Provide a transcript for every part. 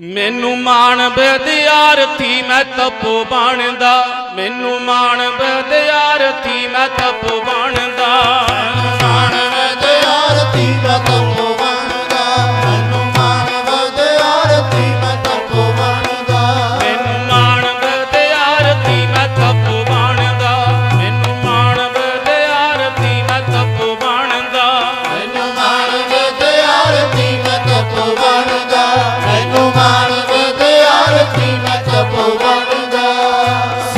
ਮੈਨੂੰ ਮਾਣ ਵਿਦਿਆਰਥੀ ਮੈਂ ਤਪੋ ਬਣਦਾ। ਮੈਨੂੰ ਮਾਣ ਵਿਦਿਆਰਥੀ ਮੈਂ ਤਪੋ ਬਣਦਾ।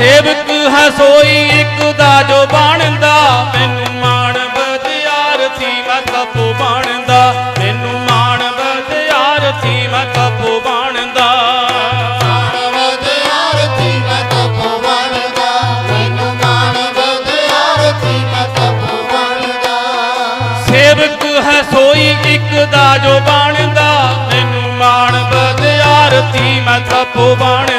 ਸੇਵਕ ਹੈ ਸੋਈ ਇੱਕ ਦਾ ਜੋ ਬਣਦਾ ਮੈਨੂੰ ਮਾਣ ਵਿਦਿਆਰਥੀ ਮੈਂ ਤਪੋ ਬਣਦਾ। ਮੈਨੂੰ ਮਾਣ ਮਾਣ ਵਿਦਿਆਰਥੀ ਮੈਂ ਤਪੋ ਬਣਦਾ। ਸੇਵਕ ਹੈ ਸੋਈ ਇੱਕ ਦਾ ਜੋ ਬਣਦਾ ਮੈਨੂੰ ਮਾਣ ਵਿਦਿਆਰਥੀ ਮੈਂ ਤਪੋ ਬਣਦਾ।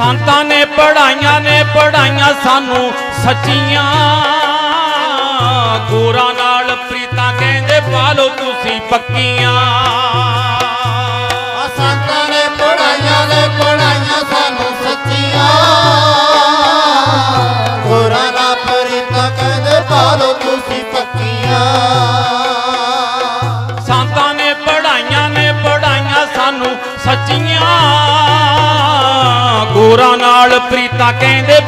ਸੰਤਾਂ ਨੇ ਪੜਾਈਆਂ ਨੇ ਪੜਾਈਆਂ ਸਾਨੂੰ ਸੱਚੀਆਂ। ਗੋਰਾਂ ਨਾਲ ਪ੍ਰੀਤਾਂ ਕਹਿੰਦੇ ਪਾਲੋ ਤੁਸੀਂ ਪੱਕੀਆਂ। ਸੰਤਾਂ ਨੇ ਪੜਾਈਆਂ ਨੇ ਪੜਾਈਆਂ ਸਾਨੂੰ ਸੱਚੀਆਂ। ਹੋਰਾਂ ਨਾ ਪਰਿਤਾ ਕਹਿੰਦੇ ਪਾਲੋ ਤੁਸੀਂ ਪੱਕੀਆਂ। ਸੰਤਾਂ ਨੇ ਪੜਾਈਆਂ ਨੇ ਪੜਾਈਆਂ ਸਾਨੂੰ ਸੱਚੀਆਂ। ਗੋਰਾਂ ਨਾਲ ਪ੍ਰੀਤਾਂ ਕਹਿੰਦੇ